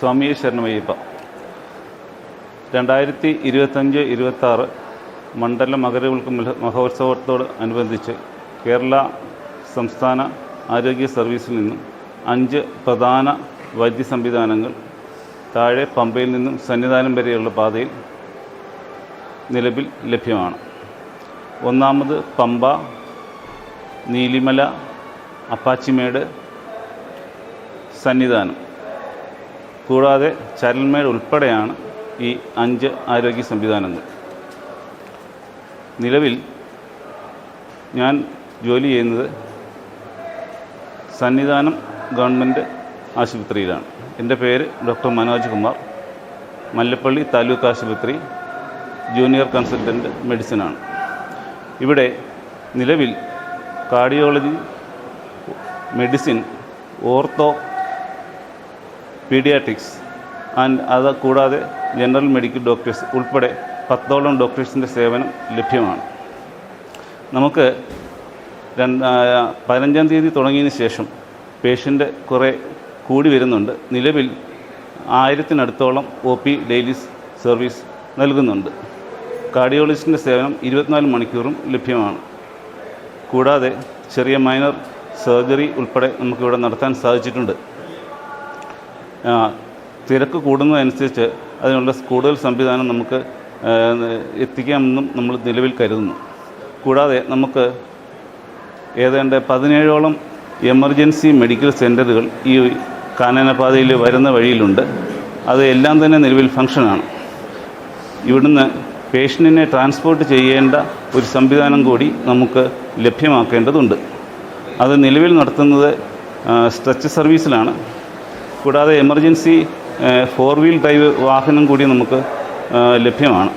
സ്വാമിയെ ശരണമയ്യപ്പ. രണ്ടായിരത്തി ഇരുപത്തഞ്ച് ഇരുപത്താറ് മണ്ഡല മകരവിളക്ക് മഹ- മഹോത്സവത്തോട് അനുബന്ധിച്ച് കേരള സംസ്ഥാന ആരോഗ്യ സർവീസിൽ നിന്നും അഞ്ച് പ്രധാന വൈദ്യ സംവിധാനങ്ങൾ താഴെ പമ്പയിൽ നിന്നും സന്നിധാനം വരെയുള്ള പാതയിൽ നിലവിൽ ലഭ്യമാണ്. ഒന്നാമത് പമ്പ നീലിമല അപ്പാച്ചിമേട് സന്നിധാനം. കൂടാതെ ചരൽമേട് ഉൾപ്പെടെയാണ് ഈ അഞ്ച് ആരോഗ്യ സംവിധാനങ്ങൾ. നിലവിൽ ഞാൻ ജോലി ചെയ്യുന്നത് സന്നിധാനം ഗവൺമെന്റ് ആശുപത്രിയിലാണ്. എന്റെ പേര് ഡോക്ടർ മനോജ് കുമാർ. മല്ലപ്പള്ളി താലൂക്ക് ആശുപത്രി ജൂനിയർ കൺസൾട്ടന്റ് മെഡിസിനാണ് ഇവിടെ നിലവിൽ cardiology medicine ortho paediatrics and അത് കൂടാതെ ജനറൽ മെഡിക്കൽ ഡോക്ടേഴ്സ് ഉൾപ്പെടെ പത്തോളം ഡോക്ടേഴ്സിന്റെ സേവനം ലഭ്യമാണ്. നമുക്ക് രണ്ട് പതിനഞ്ചാം തീയതി തുടങ്ങിയതിന് ശേഷം പേഷ്യന്റ് കുറേ കൂടി വരുന്നുണ്ട്. നിലവിൽ ആയിരത്തിനടുത്തോളം ഒ പി ഡെയിലി സർവീസ് നൽകുന്നുണ്ട്. കാർഡിയോളജിസ്റ്റിന്റെ സേവനം ഇരുപത്തിനാല് മണിക്കൂറും ലഭ്യമാണ്. കൂടാതെ ചെറിയ മൈനർ സർജറി ഉൾപ്പെടെ നമുക്കിവിടെ നടത്താൻ സാധിച്ചിട്ടുണ്ട്. തിരക്ക് കൂടുന്നതനുസരിച്ച് അതിനുള്ള കൂടുതൽ സംവിധാനം നമുക്ക് എത്തിക്കാമെന്നും നമ്മൾ നിലവിൽ കരുതുന്നു. കൂടാതെ നമുക്ക് ഏതാണ്ട് പതിനേഴോളം എമർജൻസി മെഡിക്കൽ സെന്ററുകൾ ഈ കാനനപാതയിൽ വരുന്ന വഴിയിലുണ്ട്. അത് എല്ലാം തന്നെ നിലവിൽ ഫങ്ഷനാണ് ഇവിടുന്ന് പേഷ്യന്റിനെ ട്രാൻസ്പോർട്ട് ചെയ്യേണ്ട ഒരു സംവിധാനം കൂടി നമുക്ക് ലഭ്യമാക്കേണ്ടതുണ്ട്. അത് നിലവിൽ നടത്തുന്നത് സ്ട്രെച്ച് സർവീസിലാണ്. കൂടാതെ എമർജൻസി ഫോർ വീൽ ഡ്രൈവ് വാഹനം കൂടി നമുക്ക് ലഭ്യമാണ്.